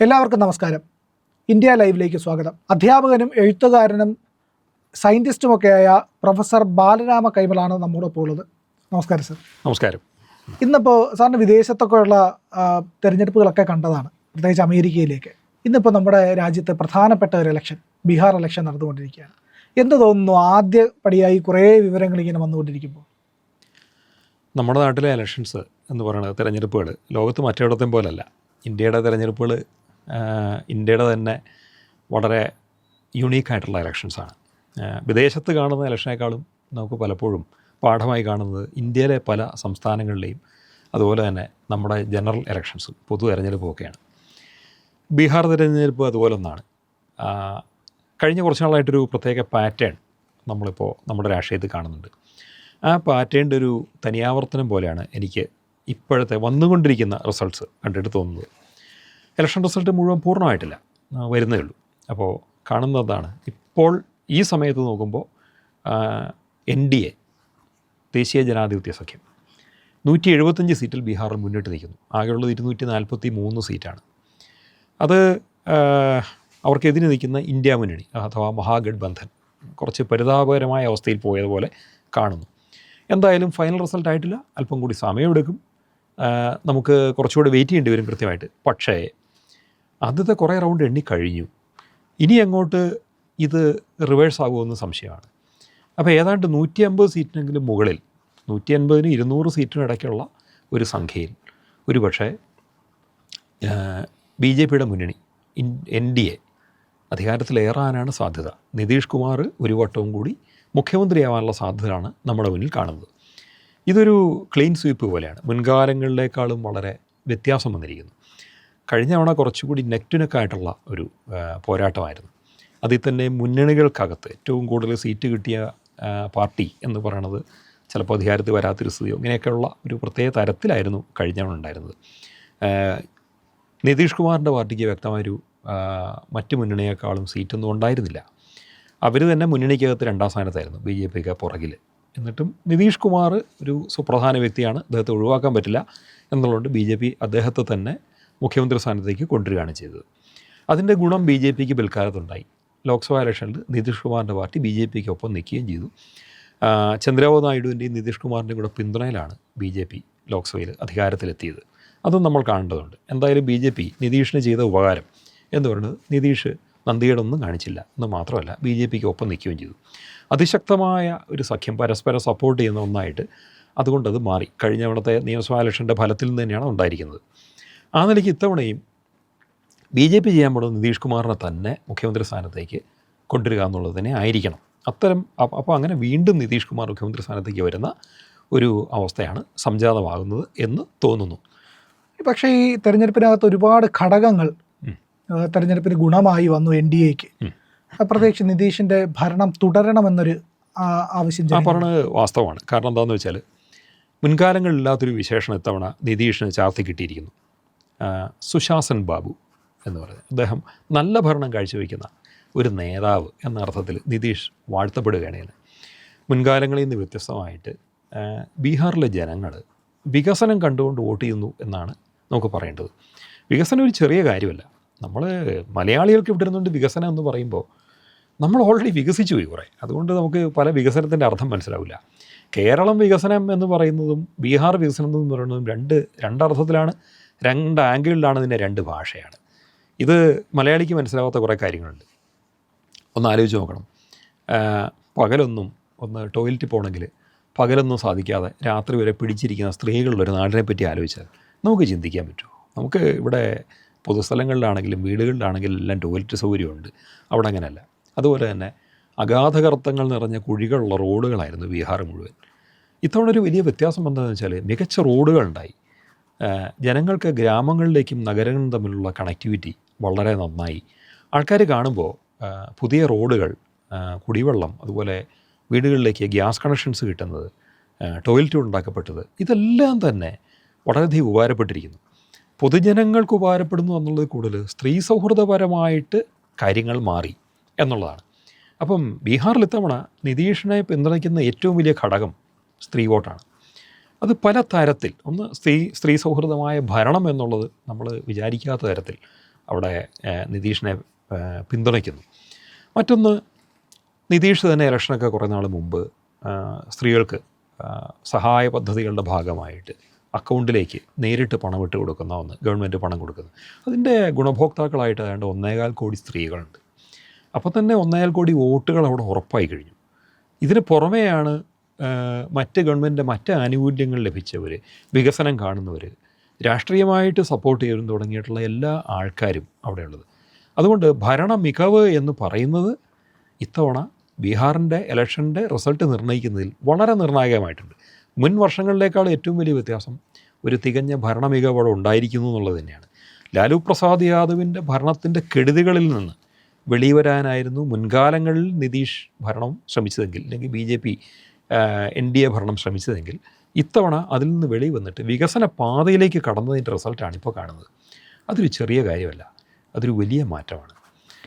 എല്ലാവർക്കും നമസ്കാരം. ഇന്ത്യ ലൈവിലേക്ക് സ്വാഗതം. അധ്യാപകനും എഴുത്തുകാരനും സയന്റിസ്റ്റുമൊക്കെയായ പ്രൊഫസർ ബാലരാമ കൈമലാണ് നമ്മോടൊപ്പം ഉള്ളത്. നമസ്കാരം സർ. നമസ്കാരം. ഇന്നിപ്പോൾ സാറിന് വിദേശത്തൊക്കെയുള്ള തിരഞ്ഞെടുപ്പുകളൊക്കെ കണ്ടതാണ് പ്രത്യേകിച്ച് അമേരിക്കയിലേക്ക്. ഇന്നിപ്പോൾ നമ്മുടെ രാജ്യത്ത് പ്രധാനപ്പെട്ട ഒരു ഇലക്ഷൻ ബീഹാർ ഇലക്ഷൻ നടന്നുകൊണ്ടിരിക്കുകയാണ്. എന്ത് തോന്നുന്നു? ആദ്യ പടിയായി കുറേ വിവരങ്ങൾ ഇങ്ങനെ വന്നുകൊണ്ടിരിക്കുമ്പോൾ? നമ്മുടെ നാട്ടിലെ ഇലക്ഷൻസ് എന്ന് പറയുന്നത് തിരഞ്ഞെടുപ്പുകൾ ലോകത്ത് മറ്റെവിടത്തെയും പോലല്ല. ഇന്ത്യയുടെ തിരഞ്ഞെടുപ്പുകൾ ഇന്ത്യയുടെ തന്നെ വളരെ യുണീക്കായിട്ടുള്ള ഇലക്ഷൻസാണ് വിദേശത്ത് കാണുന്ന ഇലക്ഷനേക്കാളും നമുക്ക് പലപ്പോഴും പാഠമായി കാണുന്നത് ഇന്ത്യയിലെ പല സംസ്ഥാനങ്ങളിലെയും അതുപോലെ തന്നെ നമ്മുടെ ജനറൽ ഇലക്ഷൻസ് പൊതു തിരഞ്ഞെടുപ്പും ഒക്കെയാണ്. ബീഹാർ തിരഞ്ഞെടുപ്പ് അതുപോലെ ഒന്നാണ്. കഴിഞ്ഞ കുറച്ച് നാളായിട്ടൊരു പ്രത്യേക പാറ്റേൺ നമ്മളിപ്പോൾ നമ്മുടെ രാഷ്ട്രീയത്തിൽ കാണുന്നുണ്ട്. ആ പാറ്റേണിന്റെ ഒരു തനിയാവർത്തനം പോലെയാണ് എനിക്ക് ഇപ്പോഴത്തെ വന്നുകൊണ്ടിരിക്കുന്ന റിസൾട്ട്സ് കണ്ടിട്ട് തോന്നുന്നത്. ഇലക്ഷൻ റിസൾട്ട് മുഴുവൻ പൂർണമായിട്ടില്ല. വരുന്നേ ഉള്ളൂ. അപ്പോൾ കാണുന്നതാണ്. ഇപ്പോൾ ഈ സമയത്ത് നോക്കുമ്പോൾ എൻ ഡി എ ദേശീയ ജനാധിപത്യ സഖ്യം നൂറ്റി എഴുപത്തഞ്ച് സീറ്റിൽ ബീഹാറിൽ മുന്നിട്ട് നിൽക്കുന്നു. ആകെയുള്ളത് ഇരുന്നൂറ്റി നാൽപ്പത്തി മൂന്ന് സീറ്റാണ്. അത് അവർക്കെതിരെ നിൽക്കുന്ന ഇന്ത്യ മുന്നണി അഥവാ മഹാഗഡ്ബന്ധൻ കുറച്ച് പരിതാപകരമായ അവസ്ഥയിൽ പോയതുപോലെ കാണുന്നു. എന്തായാലും ഫൈനൽ റിസൾട്ട് ആയിട്ടില്ല. അല്പം കൂടി സമയമെടുക്കും. നമുക്ക് കുറച്ചുകൂടി വെയിറ്റ് ചെയ്യേണ്ടി വരും കൃത്യമായിട്ട്. പക്ഷേ ആദ്യത്തെ കുറേ റൗണ്ട് എണ്ണി കഴിഞ്ഞു. ഇനി അങ്ങോട്ട് ഇത് റിവേഴ്സ് ആകുമെന്ന് സംശയമാണ്. അപ്പോൾ ഏതാണ്ട് നൂറ്റി അമ്പത് സീറ്റിനെങ്കിലും മുകളിൽ നൂറ്റി അൻപതിനും ഇരുന്നൂറ് സീറ്റിനും ഇടയ്ക്കുള്ള ഒരു സംഖ്യയിൽ ഒരു പക്ഷേ ബി ജെ പിയുടെ മുന്നണി എൻ ഡി എ അധികാരത്തിലേറാനാണ് സാധ്യത. നിതീഷ് കുമാർ ഒരു വട്ടവും കൂടി മുഖ്യമന്ത്രിയാവാനുള്ള സാധ്യതയാണ് നമ്മുടെ മുന്നിൽ കാണുന്നത്. ഇതൊരു ക്ലീൻ സ്വീപ്പ് പോലെയാണ്. മുൻകാലങ്ങളിലേക്കാളും വളരെ വ്യത്യാസം വന്നിരിക്കുന്നു. കഴിഞ്ഞ തവണ കുറച്ചുകൂടി നെക്കായിട്ടുള്ള ഒരു പോരാട്ടമായിരുന്നു. അതിൽ തന്നെ മുന്നണികൾക്കകത്ത് ഏറ്റവും കൂടുതൽ സീറ്റ് കിട്ടിയ പാർട്ടി എന്ന് പറയുന്നത് ചിലപ്പോൾ അധികാരത്തിൽ വരാത്തൊരു സ്ഥിതിയോ ഇങ്ങനെയൊക്കെയുള്ള ഒരു പ്രത്യേക തരത്തിലായിരുന്നു കഴിഞ്ഞ തവണ ഉണ്ടായിരുന്നത്. നിതീഷ് കുമാറിന്റെ പാർട്ടിക്ക് വ്യക്തമായൊരു മറ്റ് മുന്നണിയേക്കാളും സീറ്റൊന്നും ഉണ്ടായിരുന്നില്ല. അവർ തന്നെ മുന്നണിക്കകത്ത് രണ്ടാം സ്ഥാനത്തായിരുന്നു ബി ജെ പിക്ക് പുറകിൽ. എന്നിട്ടും നിതീഷ് കുമാർ ഒരു സുപ്രധാന വ്യക്തിയാണ്. അദ്ദേഹത്തെ ഒഴിവാക്കാൻ പറ്റില്ല. എന്നുള്ളതുകൊണ്ട് ബി ജെ പി അദ്ദേഹത്തെ തന്നെ മുഖ്യമന്ത്രി സ്ഥാനത്തേക്ക് കൊണ്ടുവരികയാണ് ചെയ്തത്. അതിന്റെ ഗുണം ബി ജെ പിക്ക് പിൽക്കാലത്തുണ്ടായി. ലോക്സഭാ ഇലക്ഷനിൽ നിതീഷ് കുമാറിന്റെ പാർട്ടി ബി ജെ പിക്ക് ഒപ്പം നിൽക്കുകയും ചെയ്തു. ചന്ദ്രബാബു നായിഡുവിന്റെയും നിതീഷ് കുമാറിന്റെയും കൂടെ പിന്തുണയിലാണ് ബി ജെ പി ലോക്സഭയിൽ അധികാരത്തിലെത്തിയത്. അതും നമ്മൾ കാണേണ്ടതുണ്ട്. എന്തായാലും ബി ജെ പി നിതീഷിന് ചെയ്ത ഉപകാരം എന്ന് പറയുന്നത് നിതീഷ് നന്ദികേടൊന്നും കാണിച്ചില്ല എന്ന് മാത്രമല്ല ബി ജെ പിക്ക് ഒപ്പം നിൽക്കുകയും ചെയ്തു. അതിശക്തമായ ഒരു സഖ്യം പരസ്പരം സപ്പോർട്ട് ചെയ്യുന്ന ഒന്നായിട്ട് അതുകൊണ്ടത് അത് മാറി. കഴിഞ്ഞ തവണത്തെ നിയമസഭാ ഇലക്ഷന്റെ ഫലത്തിൽ നിന്ന് തന്നെയാണ് ഉണ്ടായിരിക്കുന്നത്. ആ നിലയ്ക്ക് ഇത്തവണയും ബി ജെ പി ചെയ്യാൻ പോകുന്ന നിതീഷ് കുമാറിനെ തന്നെ മുഖ്യമന്ത്രി സ്ഥാനത്തേക്ക് കൊണ്ടുവരിക എന്നുള്ളത് തന്നെ ആയിരിക്കണം. അത്തരം അപ്പോൾ അങ്ങനെ വീണ്ടും നിതീഷ് കുമാർ മുഖ്യമന്ത്രി സ്ഥാനത്തേക്ക് വരുന്ന ഒരു അവസ്ഥയാണ് സംജാതമാകുന്നത് എന്ന് തോന്നുന്നു. പക്ഷേ ഈ തെരഞ്ഞെടുപ്പിനകത്ത് ഒരുപാട് ഘടകങ്ങൾ. തെരഞ്ഞെടുപ്പിന് ഗുണമായി വന്നു എൻ ഡി എക്ക്. പ്രത്യേകിച്ച് നിതീഷിന്റെ ഭരണം തുടരണമെന്നൊരു ആവശ്യം ജനങ്ങൾ- പറഞ്ഞത് വാസ്തവമാണ്. കാരണം എന്താണെന്ന് വെച്ചാൽ മുൻകാലങ്ങളില്ലാത്തൊരു വിശേഷണം ഇത്തവണ നിതീഷിന് ചാർത്തി കിട്ടിയിരിക്കുന്നു. സുശാസൻ ബാബു എന്ന് പറയുന്നത്. അദ്ദേഹം നല്ല ഭരണം കാഴ്ചവെക്കുന്ന ഒരു നേതാവ് എന്ന അർത്ഥത്തിൽ നിതീഷ് വാഴ്ത്തപ്പെടുകയാണ്. മുൻകാലങ്ങളിൽ നിന്ന് വ്യത്യസ്തമായിട്ട് ബീഹാറിലെ ജനങ്ങൾ വികസനം കണ്ടുകൊണ്ട് വോട്ട് ചെയ്യുന്നു എന്നാണ് നമുക്ക് പറയേണ്ടത്. വികസനം ഒരു ചെറിയ കാര്യമല്ല. നമ്മൾ മലയാളികൾക്ക് ഇവിടെ ഇരുന്നുകൊണ്ട് വികസനം എന്ന് പറയുമ്പോൾ നമ്മൾ ഓൾറെഡി വികസിച്ചു പോയി കുറേ. അതുകൊണ്ട് നമുക്ക് പല വികസനത്തിന്റെ അർത്ഥം മനസ്സിലാവില്ല. കേരളം വികസനം എന്ന് പറയുന്നതും ബീഹാർ വികസനം എന്ന് പറയുന്നതും രണ്ട് രണ്ടർത്ഥത്തിലാണ് രണ്ട് ആംഗിളിലാണ് ഇതിന്റെ രണ്ട് ഭാഷയാണ്. ഇത് മലയാളിക്ക് മനസ്സിലാവാത്ത കുറേ കാര്യങ്ങളുണ്ട്. ഒന്ന് ആലോചിച്ച് നോക്കണം. പകലൊന്നും ഒന്ന് ടോയ്ലറ്റിൽ പോകണമെങ്കിൽ പകലൊന്നും സാധിക്കാതെ രാത്രി വരെ പിടിച്ചിരിക്കുന്ന സ്ത്രീകളുടെ ഒരു നാടിനെ പറ്റി ആലോചിച്ചാൽ നമുക്ക് ചിന്തിക്കാൻ പറ്റുമോ? നമുക്ക് ഇവിടെ പൊതുസ്ഥലങ്ങളിലാണെങ്കിലും വീടുകളിലാണെങ്കിലും എല്ലാം ടോയ്ലറ്റ് സൗകര്യമുണ്ട്. അവിടെ അങ്ങനെയല്ല. അതുപോലെ തന്നെ അഗാധകർത്തങ്ങൾ നിറഞ്ഞ കുഴികളുള്ള റോഡുകളായിരുന്നു ബീഹാർ മുഴുവൻ. ഇത്തവണ ഒരു വലിയ വ്യത്യാസം എന്താണെന്ന് വെച്ചാൽ മികച്ച റോഡുകളുണ്ടായി. ജനങ്ങൾക്ക് ഗ്രാമങ്ങളിലേക്കും നഗരങ്ങളും തമ്മിലുള്ള കണക്ടിവിറ്റി വളരെ നന്നായി. ആൾക്കാർ കാണുമ്പോൾ പുതിയ റോഡുകൾ കുടിവെള്ളം അതുപോലെ വീടുകളിലേക്ക് ഗ്യാസ് കണക്ഷൻസ് കിട്ടുന്നത് ടോയ്ലറ്റ് ഉണ്ടാക്കപ്പെട്ടത് ഇതെല്ലാം തന്നെ വളരെയധികം ഉപകാരപ്പെട്ടിരിക്കുന്നു. പൊതുജനങ്ങൾക്ക് ഉപകാരപ്പെടുന്നു എന്നുള്ളത് കൂടുതൽ സ്ത്രീ സൗഹൃദപരമായിട്ട് കാര്യങ്ങൾ മാറി എന്നുള്ളതാണ്. അപ്പം ബീഹാറിൽ ഇത്തവണ നിതീഷിനെ പിന്തുണയ്ക്കുന്ന ഏറ്റവും വലിയ ഘടകം സ്ത്രീ വോട്ടാണ്. അത് പല തരത്തിൽ. ഒന്ന് സ്ത്രീ സ്ത്രീ സൗഹൃദമായ ഭരണം എന്നുള്ളത് നമ്മൾ വിചാരിക്കാത്ത തരത്തിൽ അവിടെ നിതീഷിനെ പിന്തുണയ്ക്കുന്നു. മറ്റൊന്ന് നിതീഷ് തന്നെ ഇലക്ഷനൊക്കെ കുറേ നാൾ മുമ്പ് സ്ത്രീകൾക്ക് സഹായ പദ്ധതികളുടെ ഭാഗമായിട്ട് അക്കൗണ്ടിലേക്ക് നേരിട്ട് പണം ഇട്ട് കൊടുക്കുന്ന ഒന്ന് ഗവൺമെന്റ് പണം കൊടുക്കുന്നത് അതിന്റെ ഗുണഭോക്താക്കളായിട്ട് ഏതാണ്ട് ഒന്നേകാൽ കോടി സ്ത്രീകളുണ്ട്. അപ്പോൾ തന്നെ ഒന്നേകാൽ കോടി വോട്ടുകൾ അവിടെ ഉറപ്പായി കഴിഞ്ഞു. ഇതിന് പുറമെയാണ് മറ്റ് ഗവൺമെന്റിന്റെ മറ്റ് ആനുകൂല്യങ്ങൾ ലഭിച്ചവർ വികസനം കാണുന്നവർ രാഷ്ട്രീയമായിട്ട് സപ്പോർട്ട് ചെയ്യുന്നു തുടങ്ങിയിട്ടുള്ള എല്ലാ ആൾക്കാരും അവിടെയുള്ളത്. അതുകൊണ്ട് ഭരണ മികവ് എന്ന് പറയുന്നത് ഇത്തവണ ബീഹാറിന്റെ ഇലക്ഷന്റെ റിസൾട്ട് നിർണയിക്കുന്നതിൽ വളരെ നിർണായകമായിട്ടുണ്ട്. മുൻ വർഷങ്ങളിലേക്കാൾ ഏറ്റവും വലിയ വ്യത്യാസം ഒരു തികഞ്ഞ ഭരണ മികവ് അവിടെ ഉണ്ടായിരിക്കുന്നു എന്നുള്ളത് തന്നെയാണ്. ലാലു പ്രസാദ് യാദവിന്റെ ഭരണത്തിന്റെ കെടുതികളിൽ നിന്ന് വെളിവരാനായിരുന്നു മുൻകാലങ്ങളിൽ നിതീഷ് ഭരണം ശ്രമിച്ചതെങ്കിൽ അല്ലെങ്കിൽ B J P N D A ഭരണം ശ്രമിച്ചതെങ്കിൽ ഇത്തവണ അതിൽ നിന്ന് വെളി വന്നിട്ട് വികസന പാതയിലേക്ക് കടന്നതിന്റെ റിസൾട്ടാണ് ഇപ്പോൾ കാണുന്നത്. അതൊരു ചെറിയ കാര്യമല്ല. അതൊരു വലിയ മാറ്റമാണ്.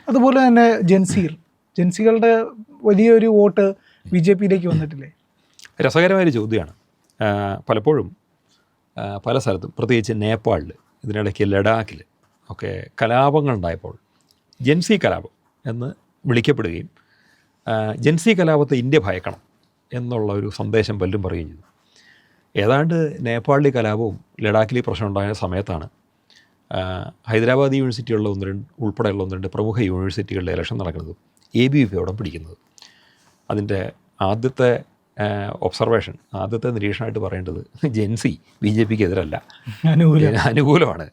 അതുപോലെ തന്നെ ജൻസീർ ജെൻസികളുടെ വലിയൊരു വോട്ട് ബി ജെ പിയിലേക്ക് വന്നിട്ടില്ലേ? രസകരമായൊരു ചോദ്യമാണ്. പലപ്പോഴും പല സ്ഥലത്തും പ്രത്യേകിച്ച് നേപ്പാളിൽ ഇതിനിടയ്ക്ക് ലഡാക്കിൽ ഒക്കെ കലാപങ്ങൾ കലാപങ്ങളുണ്ടായപ്പോൾ ജെൻസി കലാപം എന്ന് വിളിക്കപ്പെടുകയും ജൻസി കലാപത്തെ ഇന്ത്യ ഭയക്കണം. എന്നുള്ള ഒരു സന്ദേശം പലരും പറയുകയും ചെയ്തു. ഏതാണ്ട് നേപ്പാളിലെ കലാപവും ലഡാക്കിലെ പ്രശ്നം ഉണ്ടായ സമയത്താണ് ഹൈദരാബാദ് യൂണിവേഴ്സിറ്റിയുള്ള ഒന്ന് രണ്ട് ഉൾപ്പെടെയുള്ള ഒന്ന് രണ്ട് പ്രമുഖ യൂണിവേഴ്സിറ്റികളുടെ ഇലക്ഷൻ നടക്കുന്നത് എ ബി വി പി അവിടെ പിടിക്കുന്നത്. അതിന്റെ ആദ്യത്തെ ഒബ്സർവേഷൻ ആദ്യത്തെ നിരീക്ഷണമായിട്ട് പറയേണ്ടത് ജെൻസി ബി ജെ പിക്ക് എതിരല്ല. അനുകൂല. അനുകൂലമാണ്.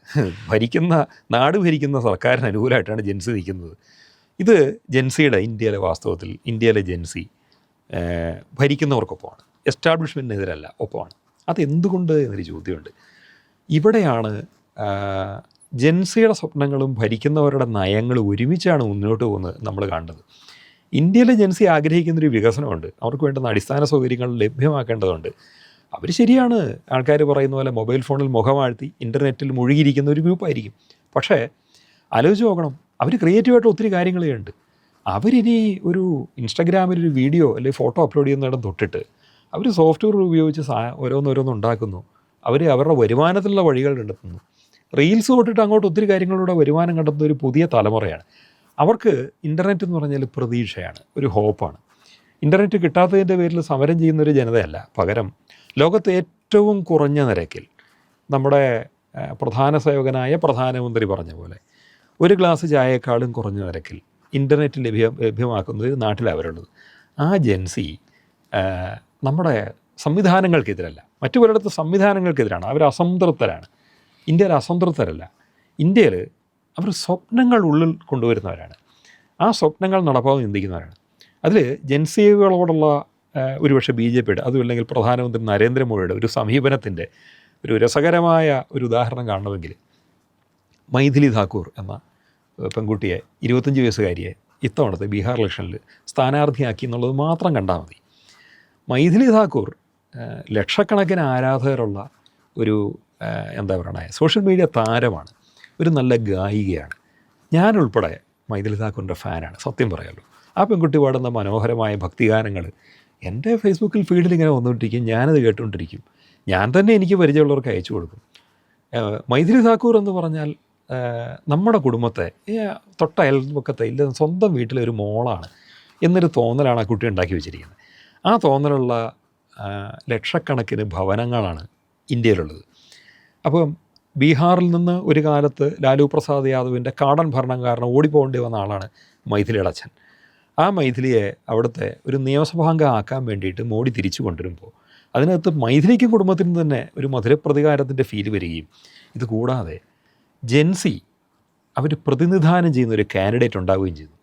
ഭരിക്കുന്ന നാട് ഭരിക്കുന്ന സർക്കാരിന് അനുകൂലമായിട്ടാണ് ജെൻസി നിൽക്കുന്നത്. ഇത് ജെൻസിയുടെ ഇന്ത്യയിലെ വാസ്തവത്തിൽ ഇന്ത്യയിലെ ജെൻസി ഭരിക്കുന്നവർക്കൊപ്പമാണ്. എസ്റ്റാബ്ലിഷ്മെന്റിനെതിരല്ല ഒപ്പമാണ്. അതെന്തുകൊണ്ട് എന്നൊരു ചോദ്യമുണ്ട്. ഇവിടെയാണ് ജെൻസിയുടെ സ്വപ്നങ്ങളും ഭരിക്കുന്നവരുടെ നയങ്ങളും ഒരുമിച്ചാണ് മുന്നോട്ട് പോകുന്നത് നമ്മൾ കണ്ടത് ഇന്ത്യയിലെ ജെൻസി ആഗ്രഹിക്കുന്നൊരു വികസനമുണ്ട്. അവർക്ക് വേണ്ടുന്ന അടിസ്ഥാന സൗകര്യങ്ങൾ ലഭ്യമാക്കേണ്ടതുണ്ട്. അവർ ശരിയാണ്. ആൾക്കാർ പറയുന്ന പോലെ മൊബൈൽ ഫോണിൽ മുഖമാഴ്ത്തി ഇന്റർനെറ്റിൽ മുഴുകിയിരിക്കുന്ന ഒരു ഗ്രൂപ്പായിരിക്കും. പക്ഷേ ആലോചിച്ച് നോക്കണം. അവർ ക്രിയേറ്റീവായിട്ട് ഒത്തിരി കാര്യങ്ങൾ ചെയ്യുന്നുണ്ട് അവരിനി ഒരു ഇൻസ്റ്റാഗ്രാമിൽ ഒരു വീഡിയോ അല്ലെങ്കിൽ ഫോട്ടോ അപ്ലോഡ് ചെയ്യുന്നിടം തൊട്ടിട്ട് അവർ സോഫ്റ്റ്വെയർ ഉപയോഗിച്ച് സാ ഓരോന്നോരോന്ന് ഉണ്ടാക്കുന്നു. അവർ അവരുടെ വരുമാനത്തിലുള്ള വഴികൾ കണ്ടെത്തുന്നു. റീൽസ് തൊട്ടിട്ട് അങ്ങോട്ട് ഒത്തിരി കാര്യങ്ങളിലൂടെ വരുമാനം കണ്ടെത്തുന്ന ഒരു പുതിയ തലമുറയാണ്. അവർക്ക് ഇന്റർനെറ്റ് എന്ന് പറഞ്ഞാൽ പ്രതീക്ഷയാണ് ഒരു ഹോപ്പാണ് ഇന്റർനെറ്റ് കിട്ടാത്തതിന്റെ പേരിൽ സമരം ചെയ്യുന്ന ഒരു ജനതയല്ല. പകരം ലോകത്തെ ഏറ്റവും കുറഞ്ഞ നിരക്കിൽ നമ്മുടെ പ്രധാന സേവകനായ പ്രധാനമന്ത്രി പറഞ്ഞ പോലെ ഒരു ഗ്ലാസ് ചായയേക്കാളും കുറഞ്ഞ നിരക്കിൽ ഇന്റർനെറ്റ് ലഭ്യ ലഭ്യമാക്കുന്നത് നാട്ടിലവരുള്ളത്. ആ ജെൻസി നമ്മുടെ സംവിധാനങ്ങൾക്കെതിരല്ല. മറ്റു പലയിടത്ത് സംവിധാനങ്ങൾക്കെതിരാണ്. അവർ അസംതൃപ്തരാണ്. ഇന്ത്യയിൽ അസംതൃപ്തരല്ല. ഇന്ത്യയിൽ അവർ സ്വപ്നങ്ങൾ ഉള്ളിൽ കൊണ്ടുവരുന്നവരാണ്. ആ സ്വപ്നങ്ങൾ നടപ്പാതെ ചിന്തിക്കുന്നവരാണ് അതിൽ ജൻസികളോടുള്ള ഒരുപക്ഷെ ബി ജെ പിയുടെ അതും അല്ലെങ്കിൽ പ്രധാനമന്ത്രി നരേന്ദ്രമോദിയുടെ ഒരു സമീപനത്തിന്റെ ഒരു രസകരമായ ഒരു ഉദാഹരണം കാണണമെങ്കിൽ മൈഥിലി ധാക്കൂർ എന്ന പെൺകുട്ടിയെ ഇരുപത്തഞ്ച് വയസ്സുകാരിയെ ഇത്തവണത്തെ ബീഹാർ ഇലക്ഷനിൽ സ്ഥാനാർത്ഥിയാക്കി എന്നുള്ളത് മാത്രം കണ്ടാൽ മതി. മൈഥിലി ധാക്കൂർ ലക്ഷക്കണക്കിന് ആരാധകരുള്ള ഒരു എന്താ പറയണേ സോഷ്യൽ മീഡിയ താരമാണ്. ഒരു നല്ല ഗായികയാണ്. ഞാനുൾപ്പെടെ മൈഥിലി ധാക്കൂറിന്റെ ഫാനാണ് സത്യം പറയാമല്ലോ ആ പെൺകുട്ടി പാടുന്ന മനോഹരമായ ഭക്തിഗാനങ്ങൾ എന്റെ ഫേസ്ബുക്കിൽ ഫീഡിൽ ഇങ്ങനെ വന്നുകൊണ്ടിരിക്കും ഞാനത് കേട്ടുകൊണ്ടിരിക്കും. ഞാൻ തന്നെ എനിക്ക് പരിചയമുള്ളവർക്ക് അയച്ചു കൊടുക്കും. മൈഥിലി താക്കൂർ എന്ന് പറഞ്ഞാൽ നമ്മുടെ കുടുംബത്തെ തൊട്ട അയൽപക്കത്തെ ഇല്ല സ്വന്തം വീട്ടിലെ ഒരു മോളാണ് എന്നൊരു തോന്നലാണ് ആ കുട്ടി ഉണ്ടാക്കി വെച്ചിരിക്കുന്നത്. ആ തോന്നലുള്ള ലക്ഷക്കണക്കിന് ഭവനങ്ങളാണ് ഇന്ത്യയിലുള്ളത്. അപ്പം ബീഹാറിൽ നിന്ന് ഒരു കാലത്ത് ലാലു പ്രസാദ് യാദവിന്റെ കാടൻ ഭരണം കാരണം ഓടിപ്പോകേണ്ടി വന്ന ആളാണ് മൈഥിലിയുടെ അച്ഛൻ ആ മൈഥിലിയെ അവിടുത്തെ ഒരു നിയമസഭാംഗം ആക്കാൻ വേണ്ടിയിട്ട് മോഡി തിരിച്ചു കൊണ്ടുവരുമ്പോൾ അതിനകത്ത് മൈഥിലിക്കും കുടുംബത്തിനും തന്നെ ഒരു മധുരപ്രതികാരത്തിന്റെ ഫീൽ വരികയും ഇത് കൂടാതെ ജെൻസി അവർ പ്രതിനിധാനം ചെയ്യുന്ന ഒരു കാൻഡിഡേറ്റ് ഉണ്ടാവുകയും ചെയ്തു.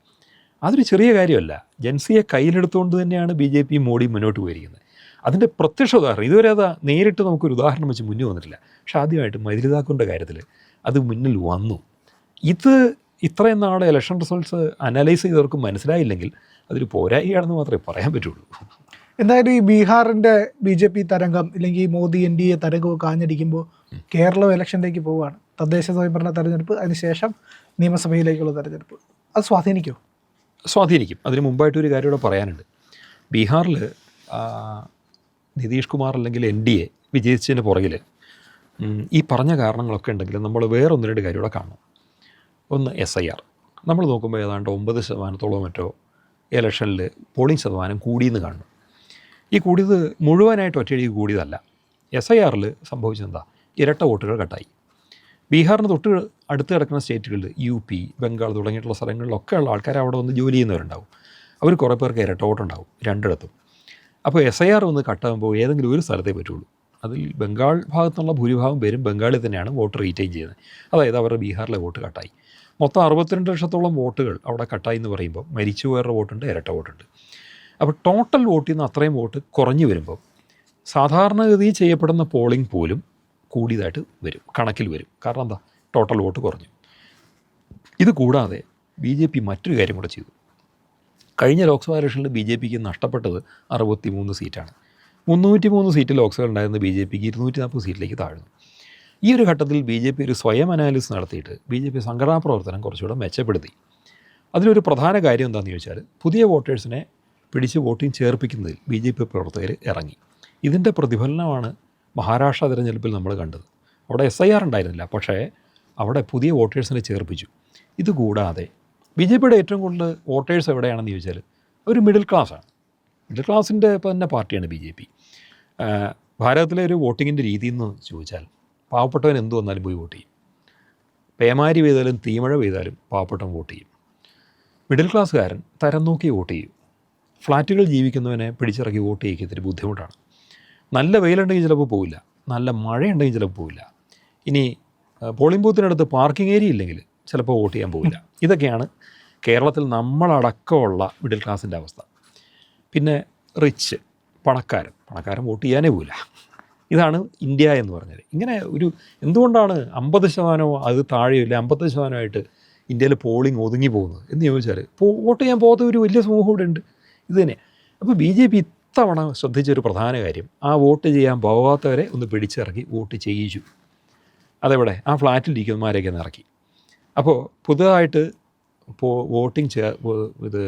അതൊരു ചെറിയ കാര്യമല്ല. ജെൻസിയെ കയ്യിലെടുത്തുകൊണ്ട് തന്നെയാണ് ബി ജെ പി മോഡി മുന്നോട്ട് പോയിരിക്കുന്നത്. അതിന്റെ പ്രത്യക്ഷ ഉദാഹരണം ഇതുവരെ അത് നേരിട്ട് നമുക്കൊരു ഉദാഹരണം വെച്ച് മുന്നിൽ വന്നിട്ടില്ല. പക്ഷെ ആദ്യമായിട്ട് മൈഥിലി കാര്യത്തിൽ അത് മുന്നിൽ വന്നു. ഇത് ഇത്രയും നാളെ ഇലക്ഷൻ റിസൾട്ട്സ് അനലൈസ് ചെയ്തവർക്ക് മനസ്സിലായില്ലെങ്കിൽ അതൊരു പോരായികയാണെന്ന് മാത്രമേ പറയാൻ പറ്റുള്ളൂ. എന്തായാലും ഈ ബീഹാറിന്റെ ബി ജെ പി തരംഗം ഇല്ലെങ്കിൽ മോദി എൻ ഡി എ തരംഗമൊക്കെ ആഞ്ഞടിക്കുമ്പോൾ കേരളം ഇലക്ഷനിലേക്ക് പോവുകയാണ്. തദ്ദേശ സ്വയംഭരണ തെരഞ്ഞെടുപ്പ് അതിനുശേഷം നിയമസഭയിലേക്കുള്ള തെരഞ്ഞെടുപ്പ്. അത് സ്വാധീനിക്കുമോ സ്വാധീനിക്കും. അതിന് മുമ്പായിട്ടൊരു കാര്യം കൂടെ പറയാനുണ്ട്. ബീഹാറിൽ നിതീഷ് കുമാർ അല്ലെങ്കിൽ എൻ ഡി എ വിജയിച്ചതിന് പുറകിൽ ഈ പറഞ്ഞ കാരണങ്ങളൊക്കെ ഉണ്ടെങ്കിൽ നമ്മൾ വേറെ ഒന്ന് രണ്ട് കാര്യം ഇവിടെ കാണണം. ഒന്ന് എസ് ഐ ആർ. നമ്മൾ നോക്കുമ്പോൾ ഏതാണ്ട് ഒമ്പത് ശതമാനത്തോളം മറ്റോ ഇലക്ഷനിൽ പോളിംഗ് ശതമാനം കൂടിയെന്ന് കാണുന്നു ഈ കൂടിയത് മുഴുവനായിട്ട് ഒറ്റയടിക്ക് കൂടിയതല്ല. എസ് ഐ ആറിൽ സംഭവിച്ചെന്താ ഇരട്ട വോട്ടുകൾ കട്ടായി. ബീഹാറിന് തൊട്ട് അടുത്ത് കിടക്കുന്ന സ്റ്റേറ്റുകളിൽ യു പി ബംഗാൾ തുടങ്ങിയിട്ടുള്ള സ്ഥലങ്ങളിലൊക്കെ ഉള്ള ആൾക്കാർ അവിടെ വന്ന് ജോലി ചെയ്യുന്നവരുണ്ടാവും. അവർ കുറേ പേർക്ക് ഇരട്ടോട്ടുണ്ടാവും രണ്ടിടത്തും. അപ്പോൾ എസ് ഐ ആർ ഒന്ന് കട്ടാകുമ്പോൾ ഏതെങ്കിലും ഒരു സ്ഥലത്തേ പറ്റുള്ളൂ. അതിൽ ബംഗാൾ ഭാഗത്തുള്ള ഭൂരിഭാഗം പേരും ബംഗാളിൽ തന്നെയാണ് വോട്ട് റീറ്റെയിൻ ചെയ്യുന്നത്. അതായത് അവരുടെ ബീഹാറിലെ വോട്ട് കട്ടായി മൊത്തം അറുപത്തിരണ്ട് ലക്ഷത്തോളം വോട്ടുകൾ അവിടെ കട്ടായി എന്ന് പറയുമ്പോൾ മരിച്ചു പോയ വോട്ടുണ്ട് ഇരട്ട വോട്ടുണ്ട്. അപ്പോൾ ടോട്ടൽ വോട്ടിൽ നിന്ന് അത്രയും വോട്ട് കുറഞ്ഞു വരുമ്പോൾ സാധാരണഗതിയിൽ ചെയ്യപ്പെടുന്ന പോളിംഗ് പോലും കൂടിയതായിട്ട് വരും കണക്കിൽ വരും. കാരണം എന്താ? ടോട്ടൽ വോട്ട് കുറഞ്ഞു. ഇത് കൂടാതെ ബി ജെ പി മറ്റൊരു കാര്യം കൂടെ ചെയ്തു. കഴിഞ്ഞ ലോക്സഭാ ഇലക്ഷനിൽ ബി ജെ പിക്ക് നഷ്ടപ്പെട്ടത് അറുപത്തി മൂന്ന് സീറ്റാണ്. മുന്നൂറ്റി മൂന്ന് സീറ്റ് ലോക്സഭ ഉണ്ടായിരുന്ന ബി ജെ പിക്ക് ഇരുന്നൂറ്റി നാൽപ്പത് സീറ്റിലേക്ക് താഴ്ന്നു. ഈ ഒരു ഘട്ടത്തിൽ ബി ജെ പി ഒരു സ്വയം അനാലിസിസ് നടത്തിയിട്ട് ബി ജെ പി സംഘടനാ പ്രവർത്തനം കുറച്ചുകൂടെ മെച്ചപ്പെടുത്തി. അതിലൊരു പ്രധാന കാര്യം എന്താണെന്ന് ചോദിച്ചാൽ പുതിയ വോട്ടേഴ്സിനെ പിടിച്ച് വോട്ടിംഗ് ചേർപ്പിക്കുന്നതിൽ ബി ജെ പി പ്രവർത്തകർ ഇറങ്ങി. ഇതിന്റെ പ്രതിഫലനമാണ് മഹാരാഷ്ട്ര തിരഞ്ഞെടുപ്പിൽ നമ്മൾ കണ്ടത്. അവിടെ എസ് ഐ ആർ ഉണ്ടായിരുന്നില്ല. പക്ഷേ അവിടെ പുതിയ വോട്ടേഴ്സിനെ ചേർപ്പിച്ചു. ഇതുകൂടാതെ ബി ജെ പിയുടെ ഏറ്റവും കൂടുതൽ വോട്ടേഴ്സ് എവിടെയാണെന്ന് ചോദിച്ചാൽ ഒരു മിഡിൽ ക്ലാസ്സാണ് മിഡിൽ ക്ലാസ്സിന്റെ തന്നെ പാർട്ടിയാണ് ബി ജെ പി. ഭാരതത്തിലെ ഒരു വോട്ടിങ്ങിന്റെ രീതി എന്ന് ചോദിച്ചാൽ പാവപ്പെട്ടവൻ എന്തു വന്നാലും പോയി വോട്ട് ചെയ്യും. പേമാരി പെയ്താലും തീമഴ പെയ്താലും പാവപ്പെട്ടവൻ വോട്ട് ചെയ്യും. മിഡിൽ ക്ലാസ്സുകാരൻ തരം നോക്കി വോട്ട് ചെയ്യും. ഫ്ലാറ്റുകൾ ജീവിക്കുന്നവനെ പിടിച്ചിറക്കി വോട്ട് ചെയ്യിക്കുന്നതിന് ബുദ്ധിമുട്ടാണ്. നല്ല വെയിലുണ്ടെങ്കിൽ ചിലപ്പോൾ പോവില്ല. നല്ല മഴയുണ്ടെങ്കിൽ ചിലപ്പോൾ പോവില്ല. ഇനി പോളിംഗ് ബൂത്തിനടുത്ത് പാർക്കിംഗ് ഏരിയ ഇല്ലെങ്കിൽ ചിലപ്പോൾ വോട്ട് ചെയ്യാൻ പോവില്ല. ഇതൊക്കെയാണ് കേരളത്തിൽ നമ്മളടക്കമുള്ള മിഡിൽ ക്ലാസിന്റെ അവസ്ഥ. പിന്നെ റിച്ച് പണക്കാരൻ. പണക്കാരൻ വോട്ട് ചെയ്യാനേ പോവില്ല. ഇതാണ് ഇന്ത്യ എന്ന് പറഞ്ഞത്. ഇങ്ങനെ ഒരു എന്തുകൊണ്ടാണ് അമ്പത് ശതമാനമോ അത് താഴെയില്ല അമ്പത് ശതമാനമായിട്ട് ഇന്ത്യയിൽ പോളിംഗ് ഒതുങ്ങി പോകുന്നത് എന്ന് ചോദിച്ചാൽ വോട്ട് ചെയ്യാൻ പോകാത്ത ഒരു വലിയ സമൂഹം ഇവിടെ ഉണ്ട് ഇത് തന്നെ. അപ്പോൾ ബി ജെ പി ഇത്തവണ ശ്രദ്ധിച്ചൊരു പ്രധാന കാര്യം ആ വോട്ട് ചെയ്യാൻ പോകാത്തവരെ ഒന്ന് പിടിച്ചിറക്കി വോട്ട് ചെയ്യിച്ചു. അതെവിടെ? ആ ഫ്ലാറ്റിലിരിക്കുന്നമാരെയൊക്കെ ഒന്ന് ഇറക്കി. അപ്പോൾ പുതുതായിട്ട് വോട്ടിംഗ് ചേ ഇത്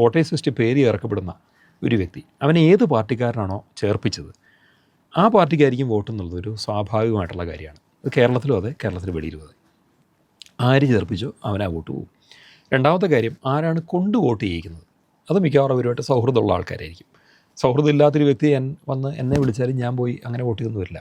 വോട്ടേഴ്സ് ലിസ്റ്റ് പേര് ചേർക്കപ്പെടുന്ന ഒരു വ്യക്തി അവനെ ഏത് പാർട്ടിക്കാരനാണോ ചേർപ്പിച്ചത് ആ പാർട്ടിക്കായിരിക്കും വോട്ട് എന്നുള്ളത് ഒരു സ്വാഭാവികമായിട്ടുള്ള കാര്യമാണ്. ഇത് കേരളത്തിലും അതെ കേരളത്തിന് വെളിയിലും അതെ. ആര് ചേർപ്പിച്ചോ അവനാ വോട്ട് പോകും. രണ്ടാമത്തെ കാര്യം ആരാണ് കൊണ്ട് വോട്ട് ചെയ്യിക്കുന്നത്? അത് മിക്കവാറും അവരുമായിട്ട് സൗഹൃദമുള്ള ആൾക്കാരായിരിക്കും. സൗഹൃദം ഇല്ലാത്തൊരു വ്യക്തി എൻ വന്ന് എന്നെ വിളിച്ചാലും ഞാൻ പോയി അങ്ങനെ വോട്ട് ചെയ്തൊന്നും വരില്ല.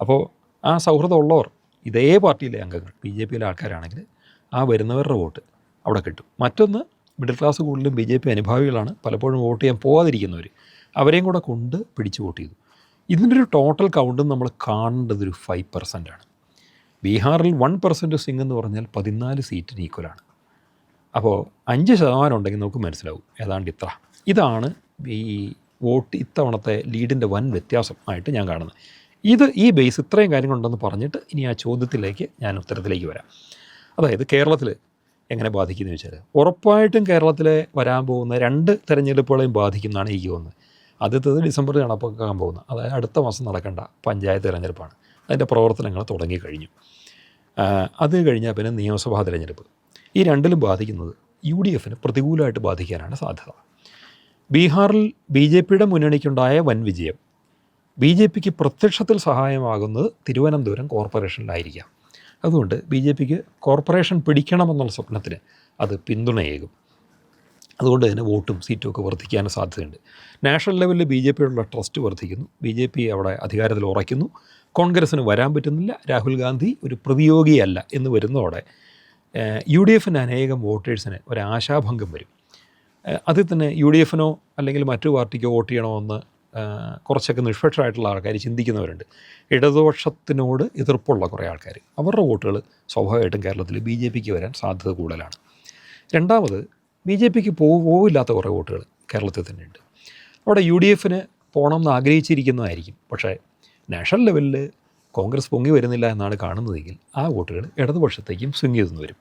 അപ്പോൾ ആ സൗഹൃദമുള്ളവർ ഇതേ പാർട്ടിയിലെ അംഗങ്ങൾ ബി ജെ പിയിലെ ആൾക്കാരാണെങ്കിൽ ആ വരുന്നവരുടെ വോട്ട് അവിടെ കിട്ടും. മറ്റൊന്ന് മിഡിൽ ക്ലാസ് കൂടുതലും ബി ജെ പി അനുഭാവികളാണ് പലപ്പോഴും വോട്ട് ചെയ്യാൻ പോകാതിരിക്കുന്നവർ അവരെയും കൂടെ കൊണ്ട് പിടിച്ച് വോട്ട് ചെയ്തു. ഇതിന്റെ ഒരു ടോട്ടൽ കൗണ്ട് നമ്മൾ കാണേണ്ടത് ഒരു ഫൈവ് പെർസെന്റ് ആണ്. ബീഹാറിൽ വൺ പെർസെന്റ് സിംഗ് എന്ന് പറഞ്ഞാൽ പതിനാല് സീറ്റിന് ഈക്വലാണ് അപ്പോൾ അഞ്ച് ശതമാനം ഉണ്ടെങ്കിൽ നമുക്ക് മനസ്സിലാവും. ഏതാണ്ട് ഇത്ര. ഇതാണ് ഈ വോട്ട് ഇത്തവണത്തെ ലീഡിന്റെ വൻ വ്യത്യാസം ആയിട്ട് ഞാൻ കാണുന്നത്. ഇത് ഈ ബേസ് ഇത്രയും കാര്യങ്ങളുണ്ടെന്ന് പറഞ്ഞിട്ട് ഇനി ആ ചോദ്യത്തിലേക്ക് ഞാൻ ഉത്തരത്തിലേക്ക് വരാം. അതായത് കേരളത്തിൽ എങ്ങനെ ബാധിക്കുമെന്ന് വെച്ചാൽ ഉറപ്പായിട്ടും കേരളത്തിലെ വരാൻ പോകുന്ന രണ്ട് തെരഞ്ഞെടുപ്പുകളെയും ബാധിക്കുന്നതാണ് എനിക്ക് തോന്നുന്നത് ആദ്യത്തേത് ഡിസംബറിൽ നടപ്പാക്കാൻ പോകുന്നത്. അതായത് അടുത്ത മാസം നടക്കേണ്ട പഞ്ചായത്ത് തിരഞ്ഞെടുപ്പാണ്. അതിന്റെ പ്രവർത്തനങ്ങൾ തുടങ്ങിക്കഴിഞ്ഞു. അത് കഴിഞ്ഞാൽ പിന്നെ നിയമസഭാ തിരഞ്ഞെടുപ്പ്. ഈ രണ്ടിലും ബാധിക്കുന്നത് യു ഡി എഫിന് പ്രതികൂലമായിട്ട് ബാധിക്കാനാണ് സാധ്യത. ബീഹാറിൽ ബി ജെ പിയുടെ മുന്നണിക്കുണ്ടായ വൻ വിജയം. ബി ജെ പിക്ക് പ്രത്യക്ഷത്തിൽ സഹായമാകുന്നത് തിരുവനന്തപുരം കോർപ്പറേഷനിലായിരിക്കാം. അതുകൊണ്ട് ബി ജെ പിക്ക് കോർപ്പറേഷൻ പിടിക്കണമെന്നുള്ള സ്വപ്നത്തിന് അത് പിന്തുണയേകും. അതുകൊണ്ട് തന്നെ വോട്ടും സീറ്റും ഒക്കെ വർദ്ധിക്കാനും സാധ്യതയുണ്ട്. നാഷണൽ ലെവലിൽ ബി ജെ പിയുള്ള ട്രസ്റ്റ് വർദ്ധിക്കുന്നു. ബി ജെ പി അവിടെ അധികാരത്തിൽ ഉറയ്ക്കുന്നു. കോൺഗ്രസ്സിന് വരാൻ പറ്റുന്നില്ല. രാഹുൽ ഗാന്ധി ഒരു പ്രതിയോഗിയല്ല എന്ന് വരുന്നതോടെ യു ഡി എഫിന് അനേകം വോട്ടേഴ്സിന് ഒരു ആശാഭംഗം വരും. അതിൽ തന്നെ യു ഡി എഫിനോ അല്ലെങ്കിൽ മറ്റു പാർട്ടിക്കോ വോട്ട് ചെയ്യണമെന്ന് കുറച്ചൊക്കെ നിഷ്പക്ഷമായിട്ടുള്ള ആൾക്കാർ ചിന്തിക്കുന്നവരുണ്ട്. ഇടതുപക്ഷത്തിനോട് എതിർപ്പുള്ള കുറേ ആൾക്കാർ. അവരുടെ വോട്ടുകൾ സ്വാഭാവികമായിട്ടും കേരളത്തിൽ ബി ജെ പിക്ക് വരാൻ സാധ്യത കൂടുതലാണ്. രണ്ടാമത് ബി ജെ പിക്ക് പോവില്ലാത്ത കുറേ വോട്ടുകൾ കേരളത്തിൽ തന്നെയുണ്ട്. അവിടെ യു ഡി എഫിന് പോകണം എന്ന് ആഗ്രഹിച്ചിരിക്കുന്നതായിരിക്കും. പക്ഷേ നാഷണൽ ലെവലിൽ കോൺഗ്രസ് പൊങ്ങി വരുന്നില്ല എന്നാണ് കാണുന്നതെങ്കിൽ ആ വോട്ടുകൾ ഇടതുപക്ഷത്തേക്കും സ്വിങ് ചെയ്തെന്ന് വരും.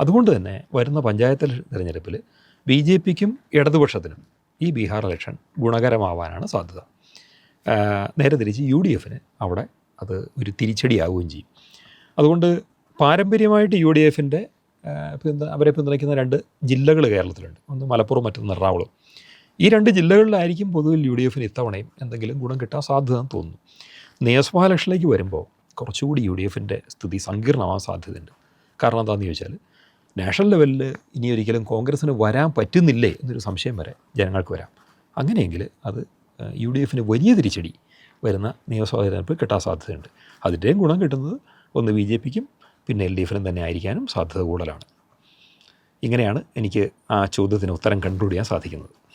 അതുകൊണ്ട് തന്നെ വരുന്ന പഞ്ചായത്ത് തിരഞ്ഞെടുപ്പിൽ ബി ജെ പിക്കും ഇടതുപക്ഷത്തിനും ഈ ബീഹാർ ഇലക്ഷൻ ഗുണകരമാവാനാണ് സാധ്യത. നേരെ തിരിച്ച് യു ഡി എഫിന് അവിടെ അത് ഒരു തിരിച്ചടിയാവുകയും ചെയ്യും. അതുകൊണ്ട് പാരമ്പര്യമായിട്ട് യു ഡി എഫിന്റെ അവരെ പിന്തുണയ്ക്കുന്ന രണ്ട് ജില്ലകൾ കേരളത്തിലുണ്ട്. ഒന്ന് മലപ്പുറം മറ്റൊന്ന് എറണാകുളം. ഈ രണ്ട് ജില്ലകളിലായിരിക്കും പൊതുവിൽ യു ഡി എഫിന് ഇത്തവണയും എന്തെങ്കിലും ഗുണം കിട്ടാൻ സാധ്യത എന്ന് തോന്നുന്നു. നിയമസഭാ ഇലക്ഷനിലേക്ക് വരുമ്പോൾ കുറച്ചുകൂടി യു ഡി എഫിന്റെ സ്ഥിതി സങ്കീർണമാവാൻ സാധ്യതയുണ്ട്. കാരണം എന്താണെന്ന് ചോദിച്ചാൽ നാഷണൽ ലെവലിൽ ഇനി ഒരിക്കലും കോൺഗ്രസ്സിന് വരാൻ പറ്റുന്നില്ലേ എന്നൊരു സംശയം വരെ ജനങ്ങൾക്ക് വരാം. അങ്ങനെയെങ്കിൽ അത് യു ഡി എഫിന് വലിയ തിരിച്ചടി വരുന്ന നിയമസഭാ തിരഞ്ഞെടുപ്പ് കിട്ടാൻ സാധ്യതയുണ്ട്. അതിന്റെയും ഗുണം കിട്ടുന്നത് ഒന്ന് ബി ജെ പിക്കും പിന്നെ എൽ ഡി എഫിനും തന്നെ ആയിരിക്കാനും സാധ്യത കൂടുതലാണ്. ഇങ്ങനെയാണ് എനിക്ക് ആ ചോദ്യത്തിന് ഉത്തരം കണ്ടുപിടിക്കാൻ സാധിക്കുന്നത്.